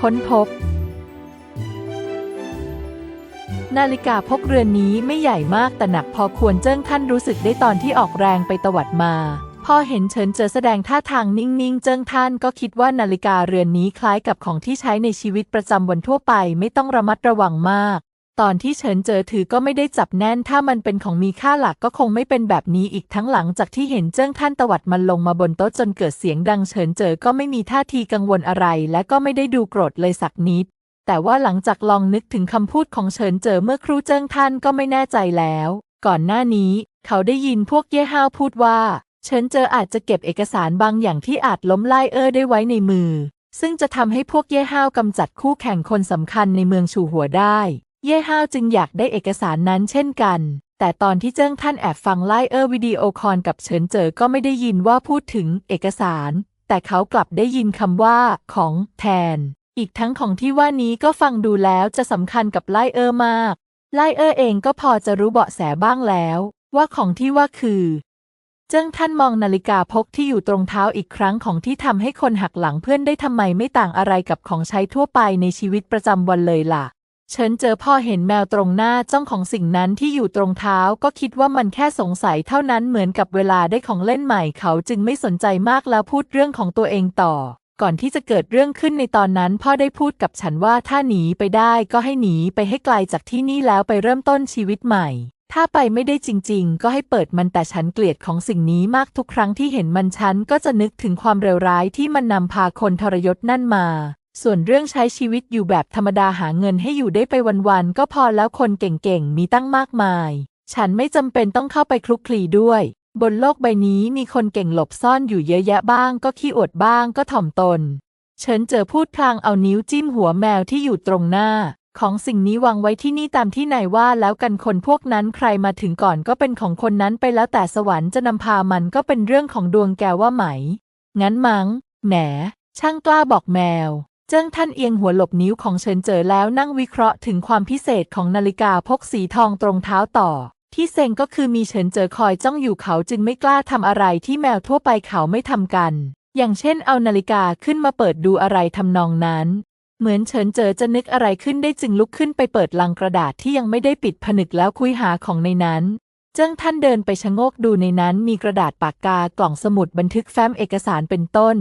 ค้นพบ นาฬิกาพกเรือนนี้ไม่ใหญ่มากแต่หนักพอควรเจิ้งท่านรู้สึกได้ตอนที่ออกแรงไปตวัดมา พอเห็นเฉินเจอแสดงท่าทางนิ่งๆ เจิ้งท่านก็คิดว่านาฬิกาเรือนนี้คล้ายกับของที่ใช้ในชีวิตประจำวันทั่วไปไม่ต้องระมัดระวังมาก ตอนที่เฉินเจอถือก็ไม่ได้จับแน่น ถ้ามันเป็นของมีค่าหลักก็คงไม่เป็นแบบนี้อีกทั้งหลังจากที่เห็นเจิ้งท่านตวัดมันลงมาบนโต๊ะจนเกิดเสียงดังเฉินเจอก็ไม่มีท่าทีกังวลอะไร และก็ไม่ได้ดูโกรธเลยสักนิด แต่ว่าหลังจากลองนึกถึงคำพูดของเฉินเจอเมื่อครู่เจิ้งท่านก็ไม่แน่ใจแล้ว ก่อนหน้านี้ เขาได้ยินพวกเย่ห้าวพูดว่า เฉินเจออาจจะเก็บเอกสารบางอย่างที่อาจล้มไล่เออได้ไว้ในมือซึ่งจะทำให้พวกเย่ห้าวกำจัดคู่แข่งคนสำคัญในเมืองชูหัวได้ เย่ห้าวจึงอยากได้เอกสารนั้นเช่นกัน แต่ตอนที่เจิ้งท่านแอบฟังไล่เออร์วิดีโอคอลกับเฉินเจ๋อก็ไม่ได้ยินว่าพูดถึงเอกสาร แต่เขากลับได้ยินคำว่าของแทน อีกทั้งของที่ว่านี้ก็ฟังดูแล้วจะสำคัญกับไล่เออร์มาก ไล่เออร์เองก็พอจะรู้เบาะแสบ้างแล้ว ว่าของที่ว่าคือเจิ้งท่านมองนาฬิกาพกที่อยู่ตรงเท้าอีกครั้งของที่ทำให้คนหักหลังเพื่อนได้ทำไมไม่ต่างอะไรกับของใช้ทั่วไปในชีวิตประจำวันเลยล่ะ ฉินเจอพ่อเห็นแมวตรงหน้าจ้องของสิ่งนั้นที่อยู่ตรงเท้าก็คิดว่ามันแค่สงสัยเท่านั้นเหมือนกับเวลาได้ของเล่นใหม่เขาจึงไม่สนใจมากแล้วพูดเรื่องของตัวเองต่อ ก่อนที่จะเกิดเรื่องขึ้นในตอนนั้นพ่อได้พูดกับฉันว่าถ้าหนีไปได้ก็ให้หนีไปให้ไกลจากที่นี่แล้วไปเริ่มต้นชีวิตใหม่ ถ้าไปไม่ได้จริง ๆ ก็ให้เปิดมันแต่ฉันเกลียดของสิ่งนี้มากทุกครั้งที่เห็นมันฉันก็จะนึกถึงความเลวร้ายที่มันนำพาคนทรยศนั่นมา ส่วนเรื่องใช้ชีวิตอยู่แบบธรรมดาหาเงินให้อยู่ได้ไปวันๆก็พอแล้วคนเก่งๆ มีตั้งมากมาย ฉันไม่จำเป็นต้องเข้าไปคลุกคลีด้วย บนโลกใบนี้มีคนเก่งหลบซ่อนอยู่เยอะแยะบ้าง ก็ขี้อวดบ้างก็ถ่อมตน เฉินเจอพูดพลางเอานิ้วจิ้มหัวแมวที่อยู่ตรงหน้า ของสิ่งนี้วางไว้ที่นี่ตามที่นายว่าแล้วกันคนพวกนั้นใครมาถึงก่อนก็เป็นของคนนั้นไปแล้วแต่สวรรค์จะนำพามันก็เป็นเรื่องของดวงแกว่าไหม งั้นมัง้งแหมช่างกล้าบอกแมว เจิ้งท่านเอียงหัวหลบนิ้วของเฉินเจ๋อแล้วนั่งวิเคราะห์ถึงความพิเศษของนาฬิกาพกสีทองตรงเท้าต่อ ที่เซ็งก็คือมีเฉินเจ๋อคอยจ้องอยู่เขาจึงไม่กล้าทำอะไรที่แมวทั่วไปเขาไม่ทำกัน อย่างเช่นเอานาฬิกาขึ้นมาเปิดดูอะไรทำนองนั้น เหมือนเฉินเจ๋อจะนึกอะไรขึ้นได้จึงลุกขึ้นไปเปิดลังกระดาษที่ยังไม่ได้ปิดผนึกแล้วคุยหาของในนั้นเจิ้งท่านเดินไปชะโงกดูในนั้นมีกระดาษปากกากล่องสมุดบันทึกแฟ้มเอกสารเป็นต้น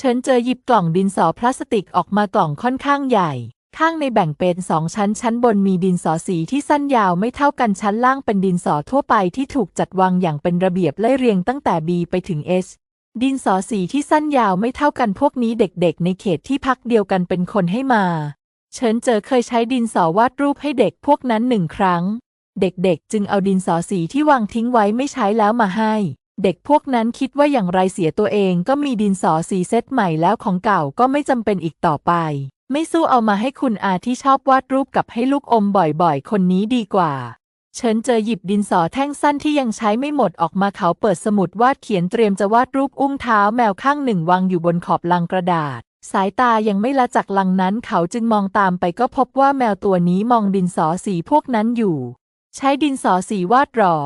ฉินเจอหยิบกล่องดินสอพลาสติกออกมากล่องค่อนข้างใหญ่ ข้างในแบ่งเป็นสองชั้น ชั้นบนมีดินสอสีที่สั้นยาวไม่เท่ากันชั้นล่างเป็นดินสอทั่วไปที่ถูกจัดวางอย่างเป็นระเบียบไล่เรียงตั้งแต่ B ไปถึง S ดินสอสีที่สั้นยาวไม่เท่ากันพวกนี้เด็กๆ ในเขตที่พักเดียวกันเป็นคนให้มาเฉินเจอเคยใช้ดินสอวาดรูปให้เด็กพวกนั้นหนึ่งครั้ง เด็กๆ จึงเอาดินสอสีที่วางทิ้งไว้ไม่ใช้แล้วมาให้ เด็กพวกนั้นคิดว่าอย่างไรเสียตัวเองก็มีดินสอสีเซตใหม่แล้วของเก่าก็ไม่จำเป็นอีกต่อไป ไม่สู้เอามาให้คุณอาที่ชอบวาดรูปกับให้ลูกอมบ่อยๆ คนนี้ดีกว่าเฉินเจอหยิบดินสอแท่งสั้นที่ยังใช้ไม่หมดออกมาเขาเปิดสมุดวาดเขียนเตรียมจะวาดรูปอุ้งเท้าแมวข้างหนึ่งวางอยู่บนขอบลังกระดาษ สายตายังไม่ละจากลังนั้นเขาจึงมองตามไปก็พบว่าแมวตัวนี้มองดินสอสีพวกนั้นอยู่ ใช้ดินสอสีวาดหรอ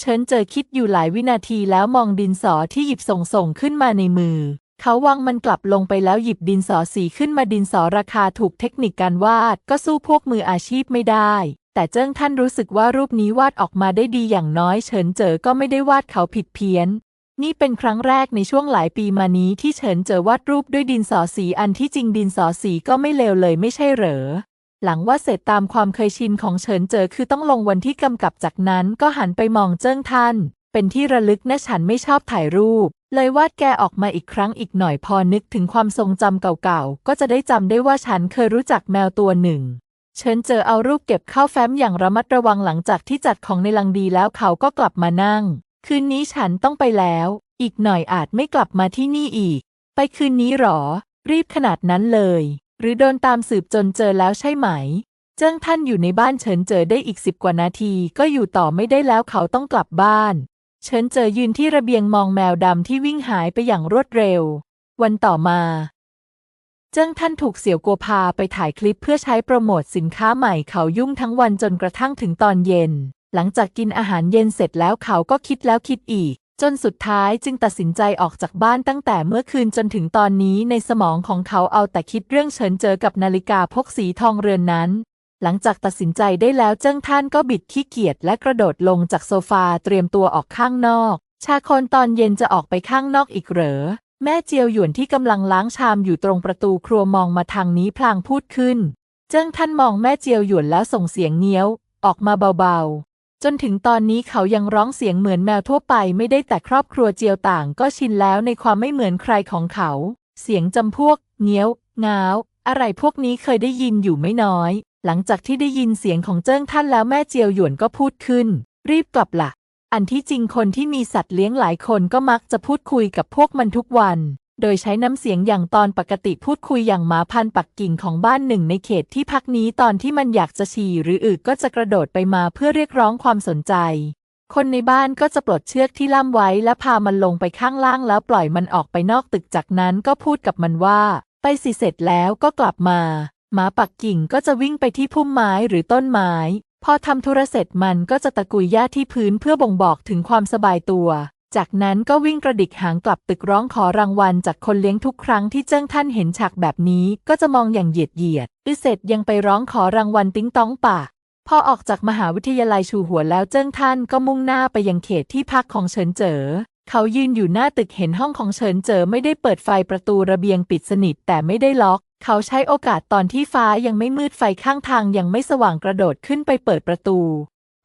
เฉินเจอคิดอยู่หลายวินาทีแล้วมองดินสอที่หยิบส่งส่งขึ้นมาในมือ เขาวางมันกลับลงไปแล้วหยิบดินสอสีขึ้นมาดินสอราคาถูกเทคนิคการวาด ก็สู้พวกมืออาชีพไม่ได้ แต่เจิ้งท่านรู้สึกว่ารูปนี้วาดออกมาได้ดีอย่างน้อย เฉินเจอก็ไม่ได้วาดเขาผิดเพี้ยน นี่เป็นครั้งแรกในช่วงหลายปีมานี้ที่เฉินเจอวาดรูปด้วยดินสอสีอันที่จริงดินสอสีก็ไม่เลวเลยไม่ใช่เหรอ หลังว่าดเสร็จตามความเคยชินของเฉินเจอคือต้องลงวันที่กำกับจากนั้นก็หันไปมองเจิ้งท่าน เป็นที่ระลึกนะฉันไม่ชอบถ่ายรูป เลยวาดแกออกมาอีกครั้งอีกหน่อยพอนึกถึงความทรงจำเก่าๆ ก็จะได้จำได้ว่าฉันเคยรู้จักแมวตัวหนึ่ง เฉินเจอเอารูปเก็บเข้าแฟ้มอย่างระมัดระวังหลังจากที่จัดของในลังดีแล้วเขาก็กลับมานั่ง คืนนี้ฉันต้องไปแล้ว อีกหน่อยอาจไม่กลับมาที่นี่อีก ไปคืนนี้หรอ รีบขนาดนั้นเลย หรือโดนตามสืบจนเจอแล้วใช่ไหม เจิ้งท่านอยู่ในบ้านเฉินเจอได้อีกสิบกว่านาทีก็อยู่ต่อไม่ได้แล้วเขาต้องกลับบ้าน เฉินเจอยืนที่ระเบียงมองแมวดำที่วิ่งหายไปอย่างรวดเร็ว วันต่อมา เจิ้งท่านถูกเสี่ยวกัวพาไปถ่ายคลิปเพื่อใช้โปรโมทสินค้าใหม่เขายุ่งทั้งวันจนกระทั่งถึงตอนเย็น หลังจากกินอาหารเย็นเสร็จแล้วเขาก็คิดแล้วคิดอีก จนสุดท้ายจึงตัดสินใจออกจากบ้านตั้งแต่เมื่อคืนจนถึงตอนนี้ในสมองของเขาเอาแต่คิดเรื่องเฉินเจอกับนาฬิกาพกสีทองเรือนนั้น หลังจากตัดสินใจได้แล้วเจิ้งท่านก็บิดขี้เกียจและกระโดดลงจากโซฟาเตรียมตัวออกข้างนอก ชาคนตอนเย็นจะออกไปข้างนอกอีกเหรอ แม่เจียวหยวนที่กำลังล้างชามอยู่ตรงประตูครัวมองมาทางนี้พลางพูดขึ้น เจิ้งท่านมองแม่เจียวหยวนแล้วส่งเสียงเงี้ยว ออกมาเบาๆ จนถึงตอนนี้เขายังร้องเสียงเหมือนแมวทั่วไปไม่ได้แต่ครอบครัวเจียวต่างก็ชินแล้วในความไม่เหมือนใครของเขา เสียงจำพวก เงี้ยว ง้าว อะไรพวกนี้เคยได้ยินอยู่ไม่น้อย หลังจากที่ได้ยินเสียงของเจิ้งท่านแล้วแม่เจียวหยวนก็พูดขึ้น รีบกลับละอันที่จริงคนที่มีสัตว์เลี้ยงหลายคนก็มักจะพูดคุยกับพวกมันทุกวัน โดยใช้น้ำเสียงอย่างตอนปกติพูดคุยอย่างหมาพันปักกิ่งของบ้านหนึ่งในเขตที่พักนี้ตอนที่มันอยากจะฉี่หรืออึก็จะกระโดดไปมาเพื่อเรียกร้องความสนใจ คนในบ้านก็จะปลดเชือกที่ล่ามไว้และพามันลงไปข้างล่างแล้วปล่อยมันออกไปนอกตึกจากนั้นก็พูดกับมันว่า ไปสิเสร็จแล้วก็กลับมาหมาปักกิ่งก็จะวิ่งไปที่พุ่มไม้หรือต้นไม้ พอทำธุระเสร็จมันก็จะตะกุยหญ้าที่พื้นเพื่อบ่งบอกถึงความสบายตัว จากนั้นก็วิ่งกระดิกหางกลับตึกร้องขอรางวัลจากคนเลี้ยงทุกครั้งที่เจิ้งท่านเห็นฉากแบบนี้ก็จะมองอย่างเหยียดเหยียดหรือเสร็จยังไปร้องขอรางวัลติ้งต้องป่าพอออกจากมหาวิทยาลัยชูหัวแล้วเจิ้งท่านก็มุ่งหน้าไปยังเขตที่พักของเฉินเจ๋อเขายืนอยู่หน้าตึกเห็นห้องของเฉินเจ๋อไม่ได้เปิดไฟประตูระเบียงปิดสนิทแต่ไม่ได้ล็อก เขาใช้โอกาสตอนที่ฟ้ายังไม่มืดไฟข้างทางยังไม่สว่างกระโดดขึ้นไปเปิดประตู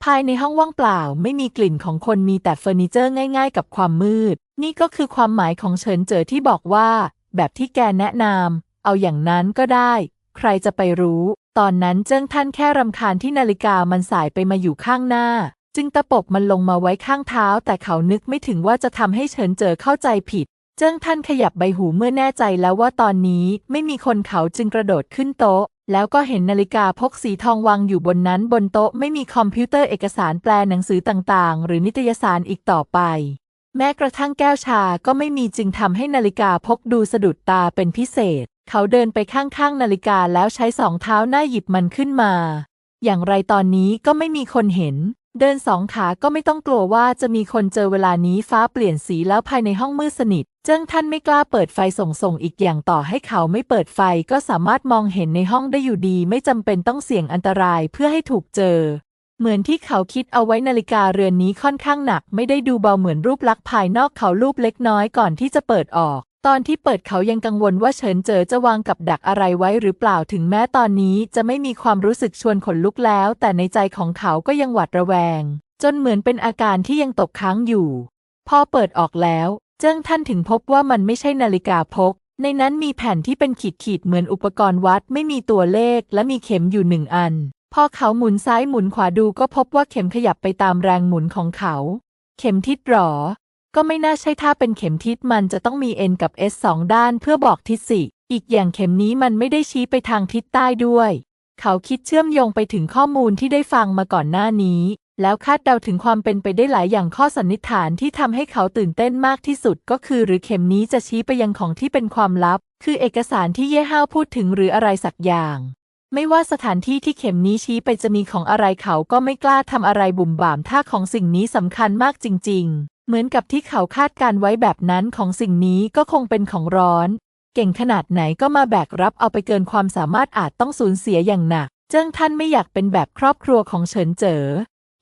ภายในห้องว่างเปล่าไม่มีกลิ่นของคนมีแต่เฟอร์นิเจอร์ง่าย ๆ กับความมืด นี่ก็คือความหมายของเฉินเจ๋อที่บอกว่า แบบที่แกแนะนำเอาอย่างนั้นก็ได้ ใครจะไปรู้ ตอนนั้นเจิ้งท่านแค่รำคาญที่นาฬิกามันสายไปมาอยู่ข้างหน้า จึงตะปบมันลงมาไว้ข้างเท้า แต่เขานึกไม่ถึงว่าจะทำให้เฉินเจ๋อเข้าใจผิด เจิ้งท่านขยับใบหูเมื่อแน่ใจแล้วว่าตอนนี้ไม่มีคนเขาจึงกระโดดขึ้นโต๊ะ แล้วก็เห็นนาฬิกาพกสีทองวางอยู่บนนั้นบนโต๊ะไม่มีคอมพิวเตอร์เอกสารแปลหนังสือต่างๆ หรือนิตยสารอีกต่อไป แม้กระทั่งแก้วชาก็ไม่มีจึงทำให้นาฬิกาพกดูสะดุดตาเป็นพิเศษ เขาเดินไปข้างๆ นาฬิกาแล้วใช้สองเท้าหน้าหยิบมันขึ้นมา อย่างไรตอนนี้ก็ไม่มีคนเห็น เดินสองขาก็ไม่ต้องกลัวว่าจะมีคนเจอเวลานี้ฟ้าเปลี่ยนสีแล้วภายในห้องมืดสนิท เจิ้งท่านไม่กล้าเปิดไฟส่องอีกอย่างต่อให้เขาไม่เปิดไฟก็สามารถมองเห็นในห้องได้อยู่ดี ไม่จำเป็นต้องเสี่ยงอันตรายเพื่อให้ถูกเจอ เหมือนที่เขาคิดเอาไว้นาฬิกาเรือนนี้ค่อนข้างหนัก ไม่ได้ดูเบาเหมือนรูปลักษณ์ภายนอกเขารูปเล็กน้อยก่อนที่จะเปิดออก ตอนที่เปิดเขายังกังวลว่าเฉินเจอจะวางกับดักอะไรไว้หรือเปล่าถึงแม้ตอนนี้จะไม่มีความรู้สึกชวนขนลุกแล้ว แต่ในใจของเขาก็ยังหวาดระแวง จนเหมือนเป็นอาการที่ยังตกค้างอยู่ พอเปิดออกแล้ว เจิ้งท่านถึงพบว่ามันไม่ใช่นาฬิกาพก ในนั้นมีแผ่นที่เป็นขีดขีดเหมือนอุปกรณ์วัดไม่มีตัวเลขและมีเข็มอยู่หนึ่งอัน พอเขาหมุนซ้ายหมุนขวาดูก็พบว่าเข็มขยับไปตามแรงหมุนของเขา เข็มทิศหรอ ก็ไม่น่าใช่ถ้าเป็นเข็มทิศมันจะต้องมี n กับ s สองด้านเพื่อบอกทิศสิอีกอย่างเข็มนี้มันไม่ได้ชี้ไปทางทิศใต้ด้วย เขาคิดเชื่อมโยงไปถึงข้อมูลที่ได้ฟังมาก่อนหน้านี้ แล้วคาดเดาถึงความเป็นไปได้หลายอย่างข้อสันนิษฐานที่ทำให้เขาตื่นเต้นมากที่สุดก็คือ หรือเข็มนี้จะชี้ไปยังของที่เป็นความลับ คือเอกสารที่เย่ห้าวพูดถึงหรืออะไรสักอย่างไม่ว่าสถานที่ที่เข็มนี้ชี้ไปจะมีของอะไรเขาก็ไม่กล้าทำอะไรบุ่มบ่ามถ้าของสิ่งนี้สำคัญมากจริงๆ เหมือนกับที่เขาคาดการไว้แบบนั้นของสิ่งนี้ก็คงเป็นของร้อน เก่งขนาดไหนก็มาแบกรับเอาไปเกินความสามารถอาจต้องสูญเสียอย่างหนัก เจิ้งท่านไม่อยากเป็นแบบครอบครัวของเฉินเจ๋อ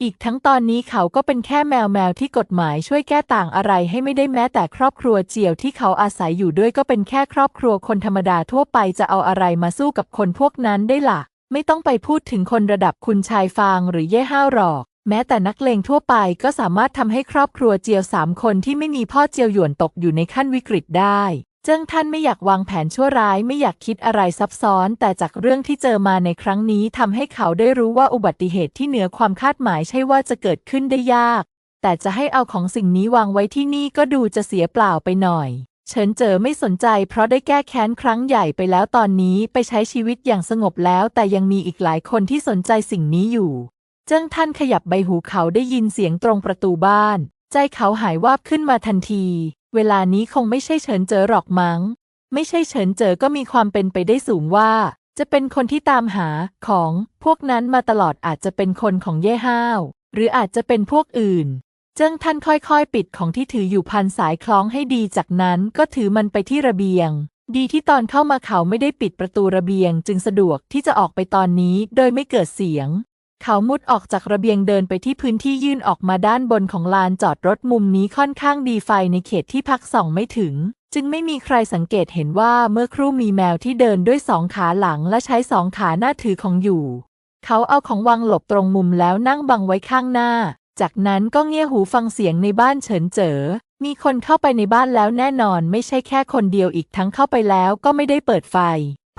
อีกทั้งตอนนี้เขาก็เป็นแค่แมวแมวที่กฎหมายช่วยแก้ต่างอะไรให้ไม่ได้แม้แต่ครอบครัวเจียวที่เขาอาศัยอยู่ด้วยก็เป็นแค่ครอบครัวคนธรรมดาทั่วไปจะเอาอะไรมาสู้กับคนพวกนั้นได้ล่ะ ไม่ต้องไปพูดถึงคนระดับคุณชายฟางหรือเย่ห้าวหรอก แม้แต่นักเลงทั่วไปก็สามารถทำให้ครอบครัวเจียวสามคนที่ไม่มีพ่อเจียวหยวนตกอยู่ในขั้นวิกฤตได้เจิ้งท่านไม่อยากวางแผนชั่วร้ายไม่อยากคิดอะไรซับซ้อน แต่จากเรื่องที่เจอมาในครั้งนี้ทำให้เขาได้รู้ว่าอุบัติเหตุที่เหนือความคาดหมายใช่ว่าจะเกิดขึ้นได้ยาก แต่จะให้เอาของสิ่งนี้วางไว้ที่นี่ก็ดูจะเสียเปล่าไปหน่อย เฉินเจอไม่สนใจ เพราะได้แก้แค้นครั้งใหญ่ไปแล้วตอนนี้ไปใช้ชีวิตอย่างสงบแล้ว แต่ยังมีอีกหลายคนที่สนใจสิ่งนี้อยู่ เจิ้งท่านขยับใบหูเขาได้ยินเสียงตรงประตูบ้าน ใจเขาหายวาบขึ้นมาทันที เวลานี้คงไม่ใช่เฉินเจอหรอกมั้ง ไม่ใช่เฉินเจอก็มีความเป็นไปได้สูงว่า จะเป็นคนที่ตามหาของพวกนั้นมาตลอดอาจจะเป็นคนของเย่ห้าว หรืออาจจะเป็นพวกอื่น เจิ้งท่านค่อยๆ ปิดของที่ถืออยู่พันสายคล้องให้ดีจากนั้นก็ถือมันไปที่ระเบียงดีที่ตอนเข้ามาเขาไม่ได้ปิดประตูระเบียง จึงสะดวกที่จะออกไปตอนนี้โดยไม่เกิดเสียง เขามุดออกจากระเบียงเดินไปที่พื้นที่ยื่นออกมาด้านบนของลานจอดรถมุมนี้ค่อนข้างดีไฟในเขตที่พักส่องไม่ถึง จึงไม่มีใครสังเกตเห็นว่าเมื่อครู่มีแมวที่เดินด้วยสองขาหลังและใช้สองขาหน้าถือของอยู่ เขาเอาของวางหลบตรงมุมแล้วนั่งบังไว้ข้างหน้า จากนั้นก็เงี่ยหูฟังเสียงในบ้านเฉินเจ๋อ มีคนเข้าไปในบ้านแล้วแน่นอนไม่ใช่แค่คนเดียวอีกทั้งเข้าไปแล้วก็ไม่ได้เปิดไฟ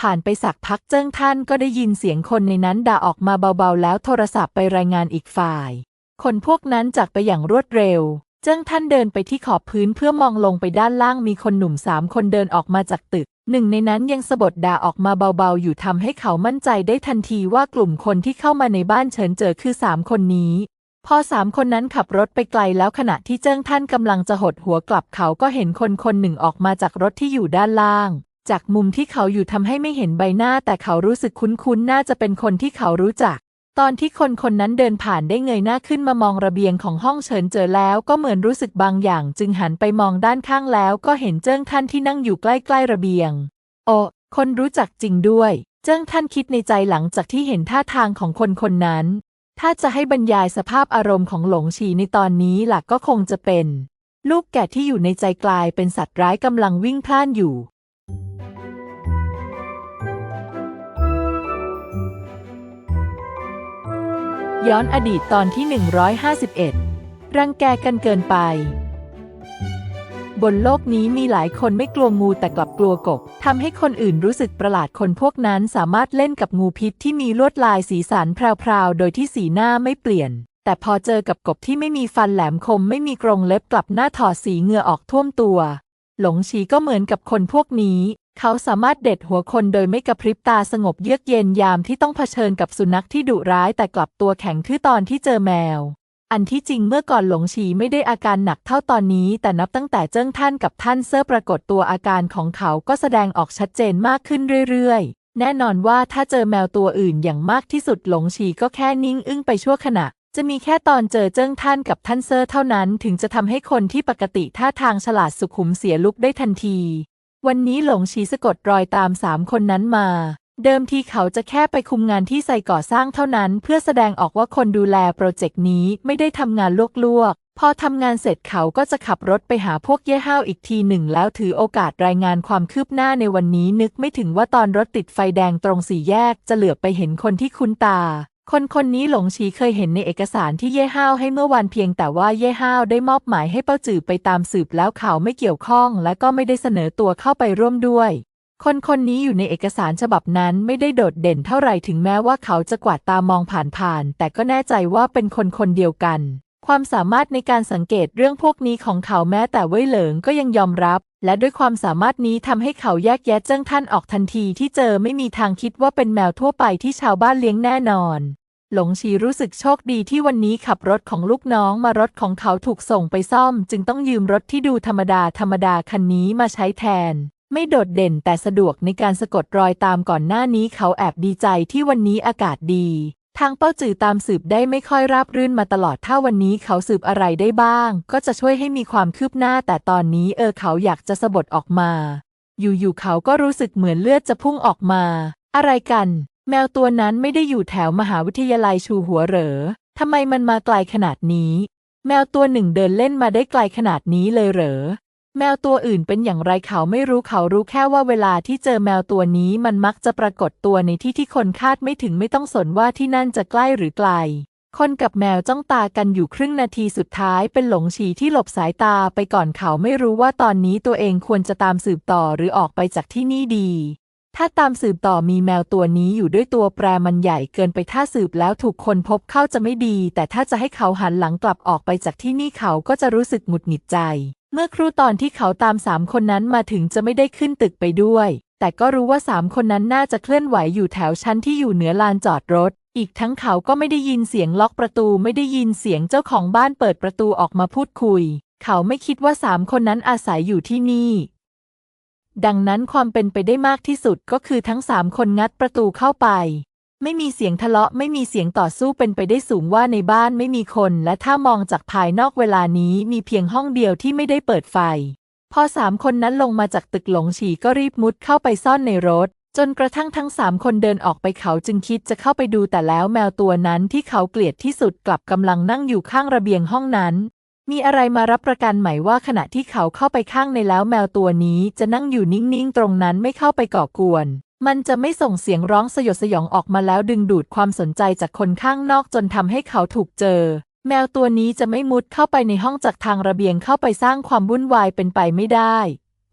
ผ่านไปสักพักเจิ้งท่านก็ได้ยินเสียงคนในนั้นด่าออกมาเบาๆ แล้วโทรศัพท์ไปรายงานอีกฝ่าย คนพวกนั้นจากไปอย่างรวดเร็ว เจิ้งท่านเดินไปที่ขอบพื้นเพื่อมองลงไปด้านล่างมีคนหนุ่มสามคนเดินออกมาจากตึก หนึ่งในนั้นยังสะบดด่าออกมาเบาๆ อยู่ทำให้เขามั่นใจได้ทันทีว่ากลุ่มคนที่เข้ามาในบ้านเฉินเจอคือสามคนนี้พอสามคนนั้นขับรถไปไกลแล้วขณะที่เจิ้งท่านกำลังจะหดหัวกลับเขาก็เห็นคนคนหนึ่งออกมาจากรถที่อยู่ด้านล่าง จากมุมที่เขาอยู่ทำให้ไม่เห็นใบหน้าแต่เขารู้สึกคุ้นๆ น่าจะเป็นคนที่เขารู้จัก ตอนที่คนคนนั้นเดินผ่านได้เงยหน้าขึ้นมามองระเบียงของห้องเฉินเจอแล้วก็เหมือนรู้สึกบางอย่าง จึงหันไปมองด้านข้างแล้วก็เห็นเจิ้งท่านที่นั่งอยู่ใกล้ๆระเบียง โอคนรู้จักจริงด้วย เจิ้งท่านคิดในใจหลังจากที่เห็นท่าทางของคนคนนั้น ถ้าจะให้บรรยายสภาพอารมณ์ของหลงฉีในตอนนี้หลักก็คงจะเป็น ลูกแกะที่อยู่ในใจกลายเป็นสัตว์ร้ายกำลังวิ่งพล่านอยู่ ย้อนอดีตตอนที่ 151 รังแกกันเกินไป บนโลกนี้มีหลายคนไม่กลัวงูแต่กลับกลัวกบทำให้คนอื่นรู้สึกประหลาดคนพวกนั้นสามารถเล่นกับงูพิษที่มีลวดลายสีสันแพรวๆ โดยที่สีหน้าไม่เปลี่ยน แต่พอเจอกับกบที่ไม่มีฟันแหลมคมไม่มีกรงเล็บกลับหน้าถอดสีเหงื่อออกท่วมตัว หลงฉีก็เหมือนกับคนพวกนี้ เขาสามารถเด็ดหัวคนโดยไม่กระพริบตาสงบเยือกเย็นยามที่ต้องเผชิญกับสุนัขที่ดุร้ายแต่กลับตัวแข็งทื่อตอนที่เจอแมว อันที่จริงเมื่อก่อนหลงฉีไม่ได้อาการหนักเท่าตอนนี้ แต่นับตั้งแต่เจิ้งท่านกับท่านเซอร์ปรากฏตัวอาการของเขาก็แสดงออกชัดเจนมากขึ้นเรื่อยๆ แน่นอนว่าถ้าเจอแมวตัวอื่นอย่างมากที่สุดหลงฉีก็แค่นิ่งอึ้งไปชั่วขณะจะมีแค่ตอนเจอเจิ้งท่านกับท่านเซอร์เท่านั้น ถึงจะทำให้คนที่ปกติท่าทางฉลาดสุขุมเสียลุกได้ทันที วันนี้หลงชีสะกดรอยตามสามคนนั้นมา เดิมทีเขาจะแค่ไปคุมงานที่ไซก่อสร้างเท่านั้น เพื่อแสดงออกว่าคนดูแลโปรเจกต์นี้ไม่ได้ทำงานลวกๆ พอทำงานเสร็จเขาก็จะขับรถไปหาพวกเย่ห้าวอีกทีหนึ่ง แล้วถือโอกาสรายงานความคืบหน้าในวันนี้นึกไม่ถึงว่าตอนรถติดไฟแดงตรงสี่แยกจะเหลือไปเห็นคนที่คุ้นตา คนคนนี้หลงชีเคยเห็นในเอกสารที่เย่ห้าวให้เมื่อวันเพียงแต่ว่าเย่ห้าวได้มอบหมายให้เป้าจือไปตามสืบแล้วเขาไม่เกี่ยวข้อง และก็ไม่ได้เสนอตัวเข้าไปร่วมด้วย คนคนนี้อยู่ในเอกสารฉบับนั้นไม่ได้โดดเด่นเท่าไหร่ถึงแม้ว่าเขาจะกวาดตามองผ่านๆแต่ก็แน่ใจว่าเป็นคนคนเดียวกัน ความสามารถในการสังเกตเรื่องพวกนี้ของเขาแม้แต่เว่ยเหลิงก็ยังยอมรับ และด้วยความสามารถนี้ทำให้เขาแยกแยะเจิ้งท่านออกทันทีที่เจอไม่มีทางคิดว่าเป็นแมวทั่วไปที่ชาวบ้านเลี้ยงแน่นอน หลงชีรู้สึกโชคดีที่วันนี้ขับรถของลูกน้องมารถของเขาถูกส่งไปซ่อม จึงต้องยืมรถที่ดูธรรมดาธรรมดาคันนี้มาใช้แทน ไม่โดดเด่นแต่สะดวกในการสะกดรอยตามก่อนหน้านี้เขาแอบดีใจที่วันนี้อากาศดี ทางเป้าจือตามสืบได้ไม่ค่อยราบรื่นมาตลอด ถ้าวันนี้เขาสืบอะไรได้บ้าง ก็จะช่วยให้มีความคืบหน้า แต่ตอนนี้เออเขาอยากจะสะบดออกมา อยู่ๆเขาก็รู้สึกเหมือนเลือดจะพุ่งออกมา อะไรกัน แมวตัวนั้นไม่ได้อยู่แถวมหาวิทยาลัยชูหัวเหรอทำไมมันมาไกลขนาดนี้ แมวตัวหนึ่งเดินเล่นมาได้ไกลขนาดนี้เลยเหรอ แมวตัวอื่นเป็นอย่างไรเขาไม่รู้เขารู้แค่ว่าเวลาที่เจอแมวตัวนี้มันมักจะปรากฏตัวในที่ที่คนคาดไม่ถึงไม่ต้องสนว่าที่นั่นจะใกล้หรือไกล คนกับแมวจ้องตากันอยู่ครึ่งนาทีสุดท้ายเป็นหลงฉีที่หลบสายตาไปก่อนเขาไม่รู้ว่าตอนนี้ตัวเองควรจะตามสืบต่อหรือออกไปจากที่นี่ดี ถ้าตามสืบต่อมีแมวตัวนี้อยู่ด้วยตัวแปรมันใหญ่เกินไปถ้าสืบแล้วถูกคนพบเข้าจะไม่ดี แต่ถ้าจะให้เขาหันหลังกลับออกไปจากที่นี่เขาก็จะรู้สึกหงุดหงิดใจ เมื่อครู่ตอนที่เขาตามสามคนนั้นมาถึงจะไม่ได้ขึ้นตึกไปด้วย แต่ก็รู้ว่าสามคนนั้นน่าจะเคลื่อนไหวอยู่แถวชั้นที่อยู่เหนือลานจอดรถ อีกทั้งเขาก็ไม่ได้ยินเสียงล็อกประตูไม่ได้ยินเสียงเจ้าของบ้านเปิดประตูออกมาพูดคุย เขาไม่คิดว่าสามคนนั้นอาศัยอยู่ที่นี่ ดังนั้นความเป็นไปได้มากที่สุดก็คือทั้งสามคนงัดประตูเข้าไป ไม่มีเสียงทะเลาะไม่มีเสียงต่อสู้เป็นไปได้สูงว่าในบ้านไม่มีคน และถ้ามองจากภายนอกเวลานี้มีเพียงห้องเดียวที่ไม่ได้เปิดไฟ พอสามคนนั้นลงมาจากตึกหลงฉีก็รีบมุดเข้าไปซ่อนในรถ จนกระทั่งทั้งสามคนเดินออกไปเขาจึงคิดจะเข้าไปดูแต่แล้วแมวตัวนั้นที่เขาเกลียดที่สุดกลับกำลังนั่งอยู่ข้างระเบียงห้องนั้น มีอะไรมารับประกันไหมว่าขณะที่เขาเข้าไปข้างในแล้วแมวตัวนี้จะนั่งอยู่นิ่งๆตรงนั้นไม่เข้าไปก่อกวน มันจะไม่ส่งเสียงร้องสยดสยองออกมาแล้วดึงดูดความสนใจจากคนข้างนอกจนทำให้เขาถูกเจอ แมวตัวนี้จะไม่มุดเข้าไปในห้องจากทางระเบียงเข้าไปสร้างความวุ่นวายเป็นไปไม่ได้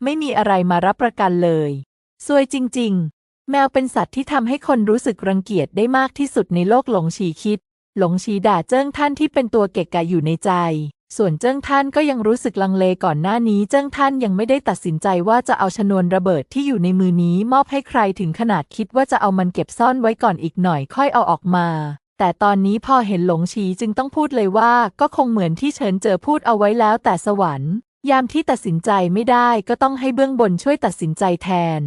ไม่มีอะไรมารับประกันเลยซวยจริง ๆ แมวเป็นสัตว์ที่ทำให้คนรู้สึกรังเกียจได้มากที่สุดในโลกหลงฉีคิด หลงฉีด่าเจิ้งท่านที่เป็นตัวเกะกะอยู่ในใจ ส่วนเจิ้งท่านก็ยังรู้สึกลังเลก่อนหน้านี้เจิ้งท่านยังไม่ได้ตัดสินใจว่าจะเอาชนวนระเบิดที่อยู่ในมือนี้มอบให้ใครถึงขนาดคิดว่าจะเอามันเก็บซ่อนไว้ก่อนอีกหน่อยค่อยเอาออกมา แต่ตอนนี้พอเห็นหลงฉีจึงต้องพูดเลยว่าก็คงเหมือนที่เฉินเจอพูดเอาไว้แล้วแต่สวรรค์ ยามที่ตัดสินใจไม่ได้ก็ต้องให้เบื้องบนช่วยตัดสินใจแทน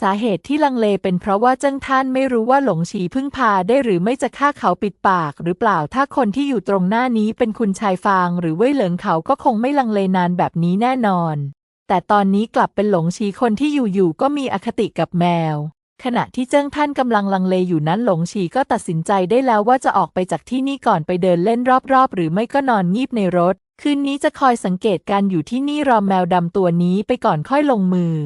สาเหตุที่ลังเลเป็นเพราะว่าเจิ้งท่านไม่รู้ว่าหลงฉีพึ่งพาได้หรือไม่จะฆ่าเขาปิดปากหรือเปล่าถ้าคนที่อยู่ตรงหน้านี้เป็นคุณชายฟาง หรือเว่ยเหลิงเขาก็คงไม่ลังเลนานแบบนี้แน่นอน แต่ตอนนี้กลับเป็นหลงฉีคนที่อยู่ๆก็มีอคติกับแมว ขณะที่เจิ้งท่านกำลังลังเลอยู่นั้นหลงฉีก็ตัดสินใจได้แล้วว่าจะออกไปจากที่นี่ก่อนไปเดินเล่นรอบๆ หรือไม่ก็นอนงีบในรถ คืนนี้จะคอยสังเกตการอยู่ที่นี่รอแมวดำตัวนี้ไปก่อนค่อยลงมือ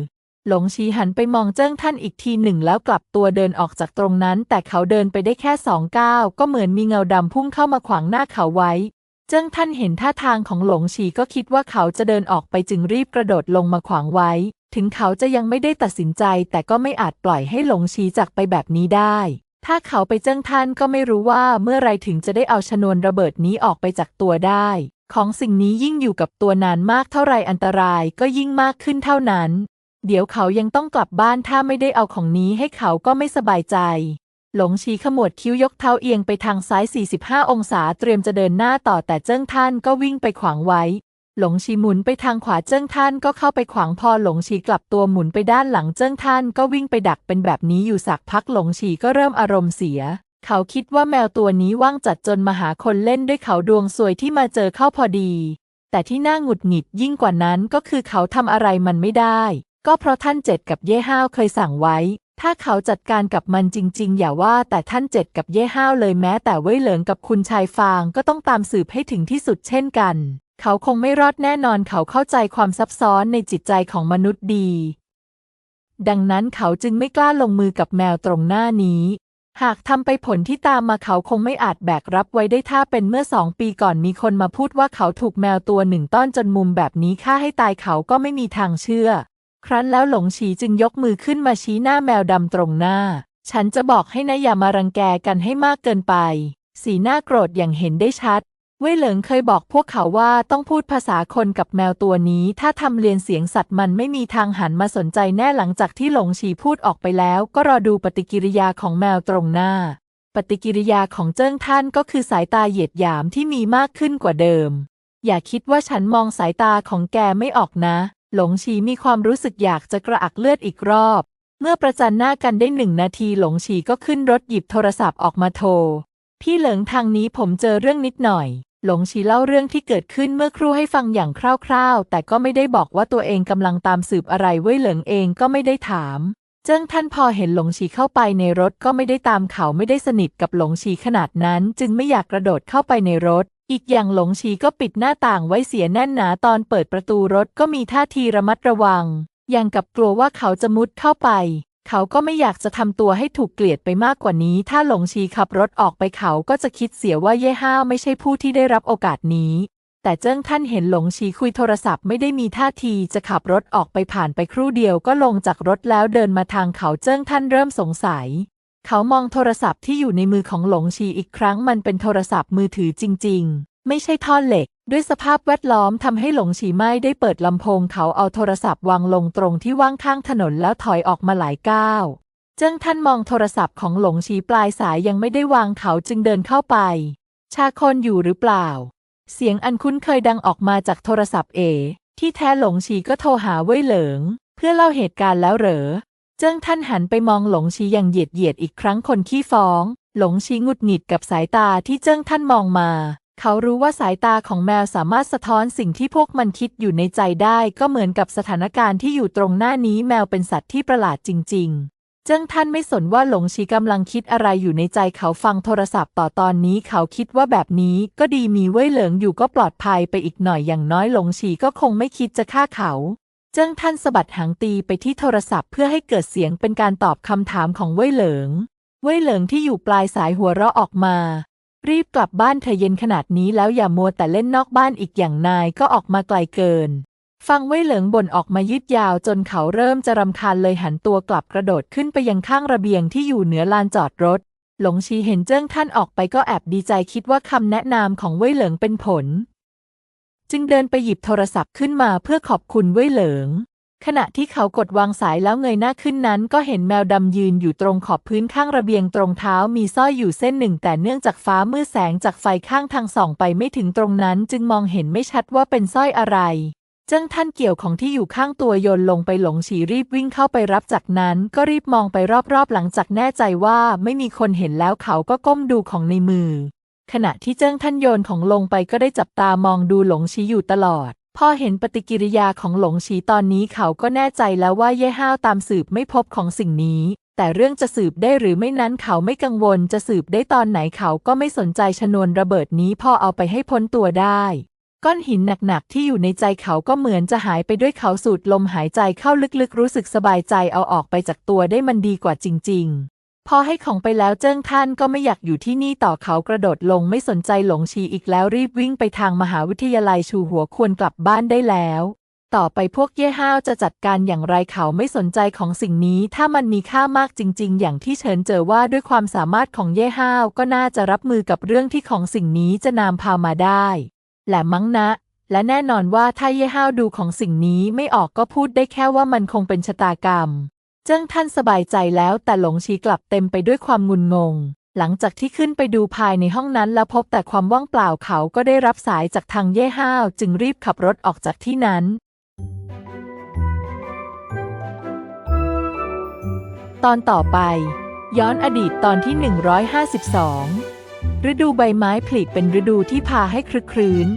หลงชีหันไปมองเจิ้งท่านอีกทีหนึ่งแล้วกลับตัวเดินออกจากตรงนั้น แต่เขาเดินไปได้แค่สองก้าวก็เหมือนมีเงาดำพุ่งเข้ามาขวางหน้าเขาไว้ เจิ้งท่านเห็นท่าทางของหลงชีก็คิดว่าเขาจะเดินออกไปจึงรีบกระโดดลงมาขวางไว้ ถึงเขาจะยังไม่ได้ตัดสินใจ แต่ก็ไม่อาจปล่อยให้หลงชีจากไปแบบนี้ได้ ถ้าเขาไปเจิ้งท่านก็ไม่รู้ว่าเมื่อไรถึงจะได้เอาชนวนระเบิดนี้ออกไปจากตัวได้ ของสิ่งนี้ยิ่งอยู่กับตัวนานมากเท่าไรอันตรายก็ยิ่งมากขึ้นเท่านั้น เดี๋ยวเขายังต้องกลับบ้านถ้าไม่ได้เอาของนี้ให้เขาก็ไม่สบายใจ หลงชีขมวดคิ้วยกเท้าเอียงไปทางซ้าย 45 องศาเตรียมจะเดินหน้าต่อแต่เจิ้งท่านก็วิ่งไปขวางไว้ หลงชีหมุนไปทางขวาเจิ้งท่านก็เข้าไปขวางพอหลงชีกลับตัวหมุนไปด้านหลังเจิ้งท่านก็วิ่งไปดักเป็นแบบนี้อยู่สักพักหลงชีก็เริ่มอารมณ์เสียเขาคิดว่าแมวตัวนี้ว่างจัดจนมาหาคนเล่นด้วยเขาดวงสวยที่มาเจอเข้าพอดี แต่ที่น่าหงุดหงิดยิ่งกว่านั้นก็คือเขาทำอะไรมันไม่ได้ ก็เพราะท่านเจ็ดกับเย่ห้าวเคยสั่งไว้ ถ้าเขาจัดการกับมันจริง ๆ อย่าว่าแต่ท่านเจ็ดกับเย่ห้าวเลยแม้แต่เว่ยเหลิงกับคุณชายฟางก็ต้องตามสืบให้ถึงที่สุดเช่นกัน เขาคงไม่รอดแน่นอนเขาเข้าใจความซับซ้อนในจิตใจของมนุษย์ดี ดังนั้นเขาจึงไม่กล้าลงมือกับแมวตรงหน้านี้หากทำไปผลที่ตามมาเขาคงไม่อาจแบกรับไว้ได้ถ้าเป็นเมื่อสองปีก่อนมีคนมาพูดว่าเขาถูกแมวตัวหนึ่งต้อนจนมุมแบบนี้ฆ่าให้ตายเขาก็ไม่มีทางเชื่อ ครั้นแล้วหลงฉีจึงยกมือขึ้นมาชี้หน้าแมวดำตรงหน้า ฉันจะบอกให้นะอย่ามารังแกกันให้มากเกินไป สีหน้าโกรธอย่างเห็นได้ชัด เว่ยเหลิงเคยบอกพวกเขาว่าต้องพูดภาษาคนกับแมวตัวนี้ ถ้าทำเรียนเสียงสัตว์มันไม่มีทางหันมาสนใจแน่หลังจากที่หลงฉีพูดออกไปแล้ว ก็รอดูปฏิกิริยาของแมวตรงหน้า ปฏิกิริยาของเจิ้งท่านก็คือสายตาเหยียดหยามที่มีมากขึ้นกว่าเดิม อย่าคิดว่าฉันมองสายตาของแกไม่ออกนะ หลงฉีมีความรู้สึกอยากจะกระอักเลือดอีกรอบ เมื่อประจันหน้ากันได้หนึ่งนาทีหลงฉีก็ขึ้นรถหยิบโทรศัพท์ออกมาโทร พี่เหลิงทางนี้ผมเจอเรื่องนิดหน่อย หลงฉีเล่าเรื่องที่เกิดขึ้นเมื่อครู่ให้ฟังอย่างคร่าวๆ แต่ก็ไม่ได้บอกว่าตัวเองกำลังตามสืบอะไรเว่ยเหลิงเองก็ไม่ได้ถามเจิ้งท่านพอเห็นหลงฉีเข้าไปในรถก็ไม่ได้ตามเขาไม่ได้สนิทกับหลงฉีขนาดนั้น จึงไม่อยากกระโดดเข้าไปในรถ อีกอย่างหลงฉีก็ปิดหน้าต่างไว้เสียแน่นหนาตอนเปิดประตูรถก็มีท่าทีระมัดระวัง อย่างกับกลัวว่าเขาจะมุดเข้าไป เขาก็ไม่อยากจะทำตัวให้ถูกเกลียดไปมากกว่านี้ ถ้าหลงชีขับรถออกไปเขาก็จะคิดเสียว่าเย่ห้าไม่ใช่ผู้ที่ได้รับโอกาสนี้ แต่เจิ้งท่านเห็นหลงชีคุยโทรศัพท์ไม่ได้มีท่าทีจะขับรถออกไปผ่านไปครู่เดียวก็ลงจากรถแล้วเดินมาทางเขาเจิ้งท่านเริ่มสงสัย เขามองโทรศัพท์ที่อยู่ในมือของหลงชีอีกครั้งมันเป็นโทรศัพท์มือถือจริง ๆ ไม่ใช่ท่อนเหล็ก ด้วยสภาพแวดล้อมทำให้หลงฉีไม่ได้เปิดลำโพง เขาเอาโทรศัพท์วางลงตรงที่ว่างข้างถนนแล้วถอยออกมาหลายก้าวเจิ้งท่านมองโทรศัพท์ของหลงฉีปลายสายยังไม่ได้วางเขาจึงเดินเข้าไป ชาคนอยู่หรือเปล่า เสียงอันคุ้นเคยดังออกมาจากโทรศัพท์เอ ที่แท้หลงฉีก็โทรหาเว่ยเหลิง เพื่อเล่าเหตุการณ์แล้วเหรอ เจิ้งท่านหันไปมองหลงชีอย่างเหยียดเหยียดอีกครั้งคนขี้ฟ้อง หลงชีงุดหงิดกับสายตาที่เจิ้งท่านมองมา เขารู้ว่าสายตาของแมวสามารถสะท้อนสิ่งที่พวกมันคิดอยู่ในใจได้ก็เหมือนกับสถานการณ์ที่อยู่ตรงหน้านี้แมวเป็นสัตว์ที่ประหลาดจริง ๆเจิ้งท่านไม่สนว่าหลงชีกำลังคิดอะไรอยู่ในใจเขาฟังโทรศัพท์ต่อตอนนี้เขาคิดว่าแบบนี้ก็ดีมีเว่ยเหลิงอยู่ก็ปลอดภัยไปอีกหน่อยอย่างน้อยหลงชีก็คงไม่คิดจะฆ่าเขา เจิ้งท่านสะบัดหางตีไปที่โทรศัพท์เพื่อให้เกิดเสียงเป็นการตอบคำถามของเว่ยเหลิง เว่ยเหลิงที่อยู่ปลายสายหัวเราะออกมา รีบกลับบ้านเธอเย็นขนาดนี้แล้วอย่ามัวแต่เล่นนอกบ้านอีกอย่างนายก็ออกมาไกลเกิน ฟังเว่ยเหลิงบ่นออกมายืดยาวจนเขาเริ่มจะรำคาญเลยหันตัวกลับกระโดดขึ้นไปยังข้างระเบียงที่อยู่เหนือลานจอดรถ หลงชีเห็นเจิ้งท่านออกไปก็แอบดีใจคิดว่าคำแนะนำของเว่ยเหลิงเป็นผล จึงเดินไปหยิบโทรศัพท์ขึ้นมาเพื่อขอบคุณเว่ยเหลิง ขณะที่เขากดวางสายแล้วเงยหน้าขึ้นนั้น ก็เห็นแมวดำยืนอยู่ตรงขอบพื้นข้างระเบียงตรงเท้ามีสร้อยอยู่เส้นหนึ่ง แต่เนื่องจากฟ้ามืดแสงจากไฟข้างทางส่องไปไม่ถึงตรงนั้น จึงมองเห็นไม่ชัดว่าเป็นสร้อยอะไรเจิ้งท่านเกี่ยวของที่อยู่ข้างตัวโยนลงไปหลงฉีรีบวิ่งเข้าไปรับจากนั้น ก็รีบมองไปรอบๆ หลังจากแน่ใจว่าไม่มีคนเห็นแล้วเขาก็ก้มดูของในมือ ขณะที่เจิ้งท่านโยนของลงไปก็ได้จับตามองดูหลงชีอยู่ตลอด พอเห็นปฏิกิริยาของหลงชีตอนนี้เขาก็แน่ใจแล้วว่าเย่ห้าวตามสืบไม่พบของสิ่งนี้ แต่เรื่องจะสืบได้หรือไม่นั้นเขาไม่กังวลจะสืบได้ตอนไหนเขาก็ไม่สนใจชนวนระเบิดนี้พอเอาไปให้พ้นตัวได้ก้อนหินหนักๆ ที่อยู่ในใจเขาก็เหมือนจะหายไปด้วยเขาสูดลมหายใจเข้าลึกๆ รู้สึกสบายใจเอาออกไปจากตัวได้มันดีกว่าจริง ๆ พอให้ของไปแล้วเจิ้งท่านก็ไม่อยากอยู่ที่นี่ต่อเขากระโดดลงไม่สนใจหลงชีอีกแล้วรีบวิ่งไปทางมหาวิทยาลัยชูหัวควรกลับบ้านได้แล้ว ต่อไปพวกเย่ห้าวจะจัดการอย่างไรเขาไม่สนใจของสิ่งนี้ ถ้ามันมีค่ามากจริง ๆ อย่างที่เฉินเจอว่าด้วยความสามารถของเย่ห้าวก็น่าจะรับมือกับเรื่องที่ของสิ่งนี้จะนำพามาได้และมั้งนะและแน่นอนว่าถ้าเย่ห้าวดูของสิ่งนี้ไม่ออกก็พูดได้แค่ว่ามันคงเป็นชะตากรรม เจิ้งท่านสบายใจแล้วแต่หลงชีกลับเต็มไปด้วยความงุนงง หลังจากที่ขึ้นไปดูภายในห้องนั้นแล้วพบแต่ความว่างเปล่าเขาก็ได้รับสายจากทางเย่ห้าวจึงรีบขับรถออกจากที่นั้นตอนต่อไป ย้อนอดีตตอนที่ 152 ฤดูใบไม้ผลิเป็นฤดูที่พาให้คลึกครื้น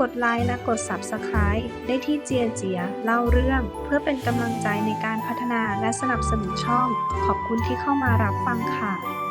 กดไลค์และกด Subscribe ได้ที่เจียเจียเล่าเรื่อง เพื่อเป็นกำลังใจในการพัฒนาและสนับสนุนช่อง ขอบคุณที่เข้ามารับฟังค่ะ